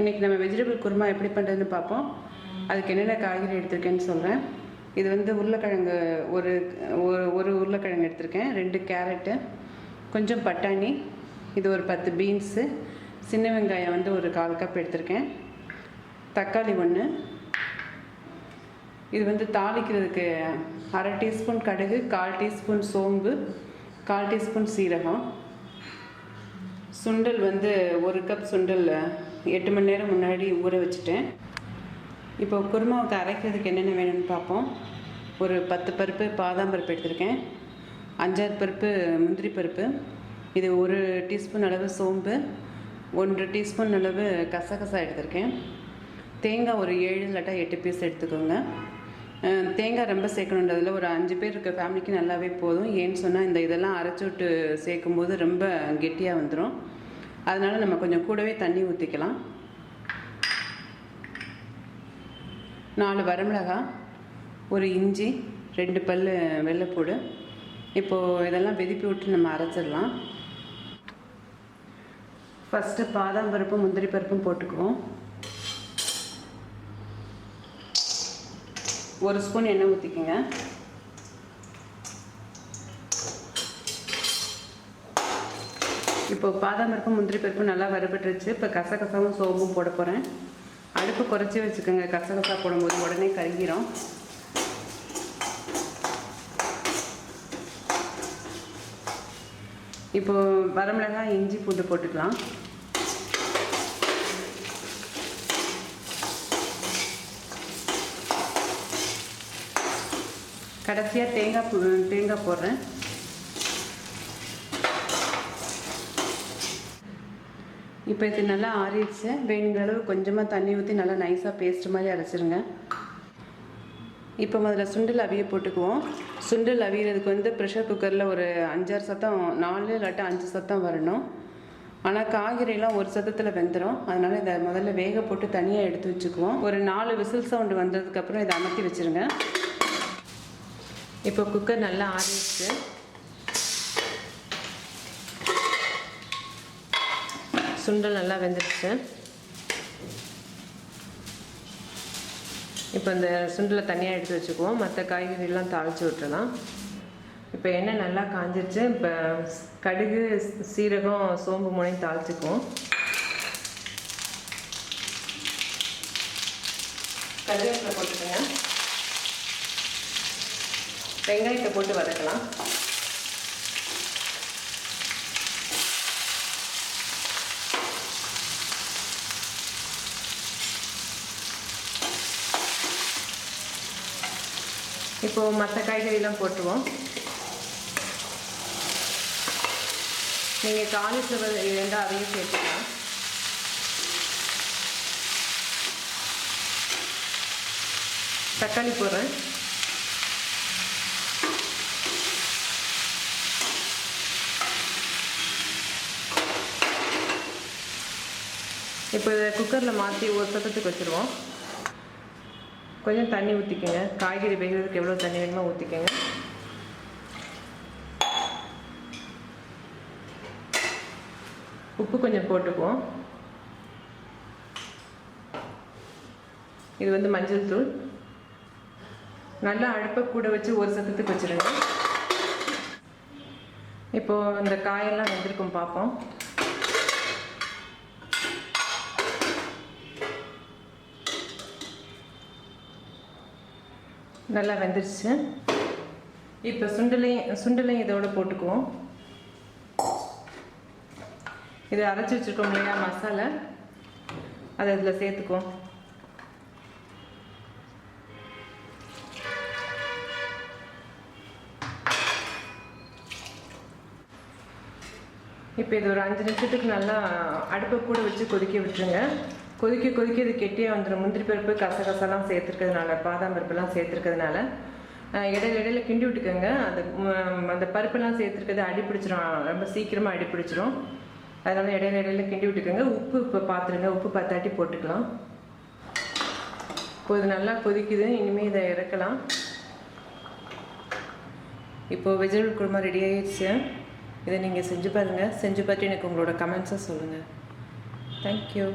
இன்றைக்கி நம்ம வெஜிடபிள் குருமா எப்படி பண்ணுறதுன்னு பார்ப்போம். அதுக்கு என்னென்ன காய்கறி எடுத்திருக்கேன்னு சொல்கிறேன் இது வந்து உருளைக்கிழங்கு ஒரு ஒரு ஒரு உருளைக்கிழங்கு எடுத்திருக்கேன். ரெண்டு கேரட்டு கொஞ்சம் பட்டாணி இது ஒரு பத்து பீன்ஸு சின்ன வெங்காயம் வந்து ஒரு கால் கப் எடுத்திருக்கேன். தக்காளி ஒன்று இது வந்து தாளிக்கிறதுக்கு அரை டீஸ்பூன் கடுகு கால் டீஸ்பூன் சோம்பு கால் டீஸ்பூன் சீரகம். சுண்டல் வந்து ஒரு கப் சுண்டல் எட்டு மணி நேரம் முன்னாடி ஊற வச்சுட்டேன். இப்போ குருமாவுக்கு அரைக்கிறதுக்கு என்னென்ன வேணும்னு பார்ப்போம். ஒரு பத்து பருப்பு பாதாம் பருப்பு எடுத்திருக்கேன். அஞ்சாறு பருப்பு முந்திரி பருப்பு. இது ஒரு டீஸ்பூன் அளவு சோம்பு. ஒன்று டீஸ்பூன் அளவு கசகசா எடுத்திருக்கேன். தேங்காய் ஒரு ஏழு இல்லாட்டா எட்டு பீஸ் எடுத்துக்கோங்க. தேங்காய் ரொம்ப சேர்க்கணுன்றதில் ஒரு அஞ்சு பேர் இருக்க ஃபேமிலிக்கு நல்லாவே போதும். ஏன்னு சொன்னால் இந்த இதெல்லாம் அரைச்சி விட்டு சேர்க்கும்போது ரொம்ப கெட்டியாக வந்துடும் அதனால் நம்ம கொஞ்சம் கூடவே தண்ணி ஊற்றிக்கலாம் நாலு வரமிளகாய் ஒரு இஞ்சி ரெண்டு பல் வெள்ளைப்பூடு. இப்போது இதெல்லாம் வெதிப்பி விட்டு நம்ம அரைச்சிடலாம். ஃபஸ்ட்டு பாதாம் பருப்பும் முந்திரி பருப்பும் போட்டுக்குவோம். ஒரு ஸ்பூன் எண்ணெய் ஊற்றிக்கோங்க இப்போ பாதாம் பருப்பு முந்திரி பருப்பு நல்லா வறுபட்டுருச்சு. இப்போ கசகசாவும் சோம்பும் போட போகிறேன் அடுப்பு குறைச்சி வச்சுக்கோங்க. கசகசா போடும்போது உடனே கருகிரும். இப்போ வரமிளகாய் இஞ்சி பூண்டு போட்டுக்கலாம். கடைசியாக தேங்காய் தேங்காய் போடுறேன். இப்போ இது நல்லா ஆறிடுச்சு. வேணுங்கிற அளவு கொஞ்சமாக தண்ணி ஊற்றி நல்லா நைஸாக பேஸ்ட் மாதிரி அரைச்சிருங்க. இப்போ முதல்ல சுண்டல் அவிய போட்டுக்குவோம். சுண்டல் அவியறதுக்கு வந்து ப்ரெஷர் குக்கரில் ஒரு அஞ்சாறு சத்தம் நாலு இல்லாட்டி அஞ்சு சத்தம் வரணும். ஆனால் காய்கறிலாம் ஒரு சத்தத்தில் வெந்துடும் அதனால் இதை முதல்ல வேக போட்டு தனியாக எடுத்து வச்சுக்குவோம். ஒரு நாலு விசில் சவுண்டு வந்ததுக்கப்புறம் இதை அமர்த்தி வச்சுருங்க. இப்போ குக்கர் நல்லா ஆறிடுச்சு. சுண்டல் நல்லா வெந்துடுச்சு இப்போ இந்த சுண்டலை தனியாக எடுத்து வச்சுக்குவோம். மற்ற காய்கறிலாம் தாளித்து விட்டுலாம் இப்போ எண்ணெய் நல்லா காஞ்சிருச்சு. இப்போ கடுகு சீரகம் சோம்பு முனையும் தாளிச்சுக்குவோம். கருவேப்பிலை போட்டுக்கோங்க. வெங்காயத்தை போட்டு வதக்கலாம். இப்போ மற்ற காய்கறிலாம் போட்டுருவோம். நீங்கள் காலிஃப்ளவர் இருந்தால் அதையும் சேர்த்துக்கலாம். தக்காளி போடுறேன். இப்போ இதை குக்கரில் மாற்றி ஒரு சத்தத்துக்கு வச்சுருவோம். கொஞ்சம் தண்ணி ஊற்றிக்கோங்க காய்கறி வேகிறதுக்கு எவ்வளோ தண்ணி வேணுமோ ஊற்றிக்கோங்க உப்பு கொஞ்சம் போட்டுக்குவோம். இது வந்து மஞ்சள் தூள். நல்லா அடுப்பை கூட வச்சு ஒரு சத்தத்துக்கு வச்சுருங்க. இப்போது இந்த காயெல்லாம் வெந்திருக்கும் பார்ப்போம் நல்லா வெந்துருச்சு. இப்போ சுண்டலையும் சுண்டலையும் இதோட போட்டுக்குவோம். இதை அரைச்சி வச்சுருக்கோம் இல்லையா மசாலா? அதை இதில் சேர்த்துக்குவோம். இப்போ இது ஒரு அஞ்சு நிமிஷத்துக்கு நல்லா அடுப்பை கூட வச்சு கொதிக்க விட்டுருங்க. கொதிக்க கொதிக்க இது கெட்டியே வந்துடும் முந்திரி பருப்பு கசகசெல்லாம் சேர்த்துருக்கிறதுனால பாதாம் பருப்புலாம் சேர்த்துருக்கிறதுனால இடையில இடையில கிண்டி விட்டுக்கோங்க. அந்த அந்த பருப்பெல்லாம் சேர்த்துருக்கிறது அடி பிடிச்சிரும். ரொம்ப சீக்கிரமாக அடி பிடிச்சிரும். அதனால இடையில இடையில கிண்டி விட்டுக்கோங்க. உப்பு இப்போ பார்த்துருங்க உப்பு பத்தாட்டி போட்டுக்கலாம். இப்போ இது நல்லா கொதிக்குது. இனிமேல் இதை இறக்கலாம். இப்போது வெஜிடபிள் குருமா ரெடி ஆயிடுச்சு. இதை நீங்கள் செஞ்சு பாருங்கள் செஞ்சு பார்த்து எனக்கு உங்களோட கமெண்ட்ஸை சொல்லுங்கள் தேங்க்யூ